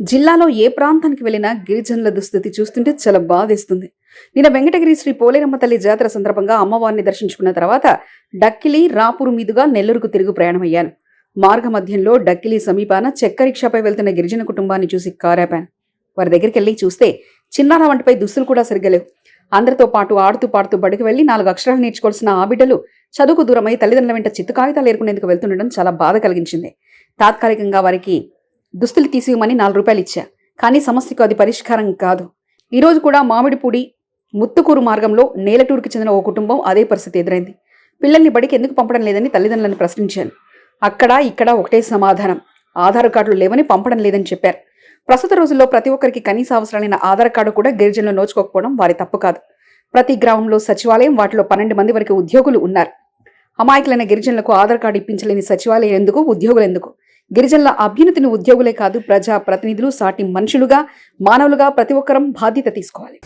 జిల్లాలో ఏ ప్రాంతానికి వెళ్ళినా గిరిజనుల దుస్థితి చూస్తుంటే చాలా బాధేస్తుంది. నిన్న వెంకటగిరి శ్రీ పోలేరమ్మ తల్లి జాతర సందర్భంగా అమ్మవారిని దర్శించుకున్న తర్వాత డక్కిలి రాపూరు మీదుగా నెల్లూరుకు తిరుగు ప్రయాణమయ్యాను. మార్గ మధ్యంలో డక్కిలి సమీపాన చెక్క రిక్షాపై వెళ్తున్న గిరిజన కుటుంబాన్ని చూసి కారాపాను. వారి దగ్గరికి వెళ్ళి చూస్తే చిన్నార వంటిపై దుస్తులు కూడా సరిగలేవు లేవు. అందరితో పాటు ఆడుతూ పాడుతూ బడికి వెళ్ళి నాలుగు అక్షరాలు నేర్చుకోవాల్సిన ఆ బిడ్డలు చదువుకు దూరమై తల్లిదండ్రుల వెంట చిత్తు కాగితాలు ఏర్కొనేందుకు వెళ్తుండడం చాలా బాధ కలిగించింది. తాత్కాలికంగా వారికి దుస్తులు తీసివ్వమని నాలుగు రూపాయలు ఇచ్చా. కానీ సమస్యకు అది పరిష్కారం కాదు. ఈరోజు కూడా మామిడిపూడి ముత్తుకూరు మార్గంలో నేలటూరుకి చెందిన ఓ కుటుంబం అదే పరిస్థితి ఎదురైంది. పిల్లల్ని బడికి ఎందుకు పంపడం లేదని తల్లిదండ్రులను ప్రశ్నించాను. అక్కడ ఇక్కడ ఒకటే సమాధానం. ఆధార్ కార్డులు లేవని పంపడం లేదని చెప్పారు. ప్రస్తుత రోజుల్లో ప్రతి ఒక్కరికి కనీస అవసరాలైన ఆధార్ కార్డు కూడా గిరిజనులు నోచుకోకపోవడం వారి తప్పు కాదు. ప్రతి గ్రామంలో సచివాలయం వాటిలో పన్నెండు మంది వరకు ఉద్యోగులు ఉన్నారు. అమాయకులైన గిరిజనులకు ఆధార్ కార్డు ఇప్పించలేని సచివాలయం ఎందుకు ఉద్యోగులు ఎందుకు? గిరిజనుల అభ్యున్నతిని ఉద్యోగులే కాదు ప్రజా ప్రతినిధులు సాటి మనుషులుగా మానవులుగా ప్రతి ఒక్కరం బాధ్యత తీసుకోవాలి.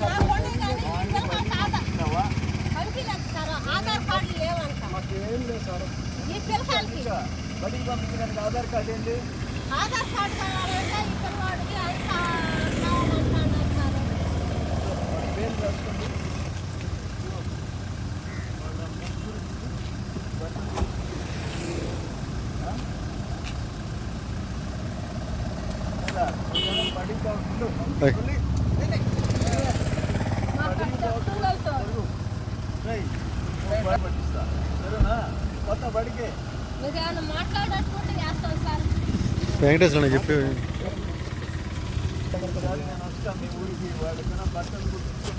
సార్ ఆధార్ కార్డు లేవంట. ఈ పిల్లకాయలకి బడికి పంపించడానికి ఆధార్ కార్డు ఏంటి? ఆధార్ కార్డు కావాలంటే ఇద్దరు వాడికి అంత కావాలంటున్నారు సార్ పేరు రాసుకోండి బడికి పంపించు. కొత్త బడికి మీరేమైనా మాట్లాడట్టుకుంటే వేస్తాం సార్ వెంకటేశ్వర చెప్పి నేను వస్తాను మీ ఊరికి వాడికి బట్టలు కుట్టించు